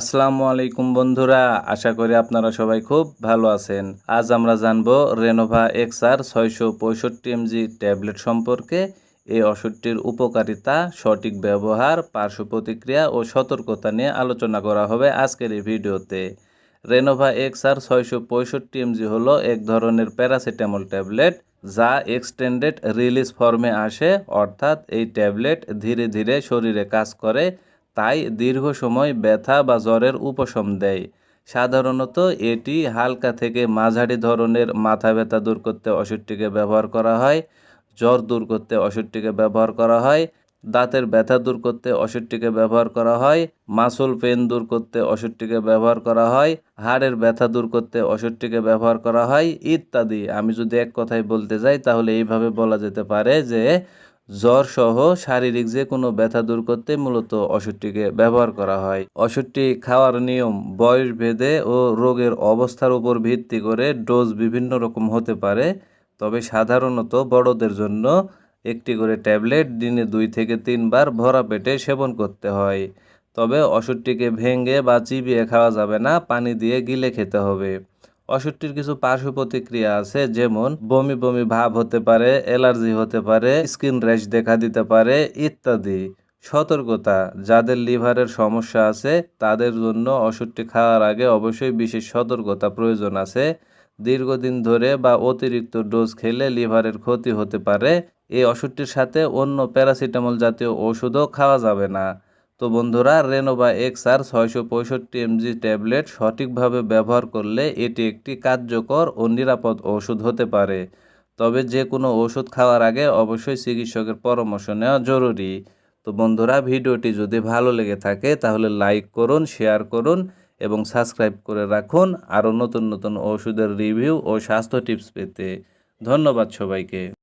আসসালামু আলাইকুম বন্ধুরা, আশা করি আপনারা সবাই খুব ভালো আছেন। আজ আমরা জানব রেনোভা এক্স আর ছয়শো পঁয়ষট্টি এমজি ট্যাবলেট সম্পর্কে এই ওষুধটির উপকারিতা, সঠিক ব্যবহার, পার্শ্ব প্রতিক্রিয়া ও সতর্কতা নিয়ে আলোচনা করা হবে আজকের এই ভিডিওতে। রেনোভা এক্স আর ছয়শো পঁয়ষট্টি এমজি হলো এক ধরনের প্যারাসিটামল ট্যাবলেট যা এক্সটেন্ডেড রিলিজ ফর্মে আসে, অর্থাৎ এই ট্যাবলেট ধীরে ধীরে শরীরে কাজ করে তাই দীর্ঘ সময় ব্যথা বা জ্বরের উপশম দেয়। সাধারণত এটি হালকা থেকে মাঝারি ধরনের মাথা ব্যথা দূর করতে ওষুধটিকে ব্যবহার করা হয়, জ্বর দূর করতে ওষুধটিকে ব্যবহার করা হয়, দাঁতের ব্যথা দূর করতে ওষুধটিকে ব্যবহার করা হয়, মাসল পেন দূর করতে ওষুধটিকে ব্যবহার করা হয়, হাড়ের ব্যথা দূর করতে ওষুধটিকে ব্যবহার করা হয়, ইত্যাদি। আমি যদি এক কথায় বলতে যাই, তাহলে এইভাবে বলা যেতে পারে যে জ্বর সহ শারীরিক যে কোনো ব্যথা দূর করতে মূলত ওষুধটিকে ব্যবহার করা হয়। ওষুধটি খাওয়ার নিয়ম বয়স ভেদে ও রোগের অবস্থার উপর ভিত্তি করে ডোজ বিভিন্ন রকম হতে পারে, তবে সাধারণত বড়দের জন্য একটি করে ট্যাবলেট দিনে দুই থেকে তিনবার ভরা পেটে সেবন করতে হয়। তবে ওষুধটিকে ভেঙে বা চিবিয়ে খাওয়া যাবে না, পানি দিয়ে গিলে খেতে হবে। ওষুধটির কিছু পার্শ্ব প্রতিক্রিয়া আছে, যেমন বমি বমি ভাব হতে পারে, অ্যালার্জি হতে পারে, স্কিন র্যাশ দেখা দিতে পারে ইত্যাদি। সতর্কতা, যাদের লিভারের সমস্যা আছে, তাদের জন্য ওষুধটি খাওয়ার আগে অবশ্যই বিশেষ সতর্কতা প্রয়োজন আছে। দীর্ঘদিন ধরে বা অতিরিক্ত ডোজ খেলে লিভারের ক্ষতি হতে পারে। এই ওষুধটির সাথে অন্য প্যারাসিটামল জাতীয় ওষুধও খাওয়া যাবে না। তো বন্ধুরা রেনোভা এক্স আর ছয়শো পঁয়ষট্টি এমজি ট্যাবলেট সঠিকভাবে ব্যবহার করলে এটি একটি কার্যকর ও নিরাপদ ওষুধ হতে পারে। তবে যে কোনো ওষুধ খাওয়ার আগে অবশ্যই চিকিৎসকের পরামর্শ নেওয়া জরুরি। তো বন্ধুরা, ভিডিওটি যদি ভালো লেগে থাকে, তাহলে লাইক করুন, শেয়ার করুন এবং সাবস্ক্রাইব করে রাখুন আরও নতুন নতুন ওষুধের রিভিউ ও স্বাস্থ্য টিপস পেতে। ধন্যবাদ সবাইকে।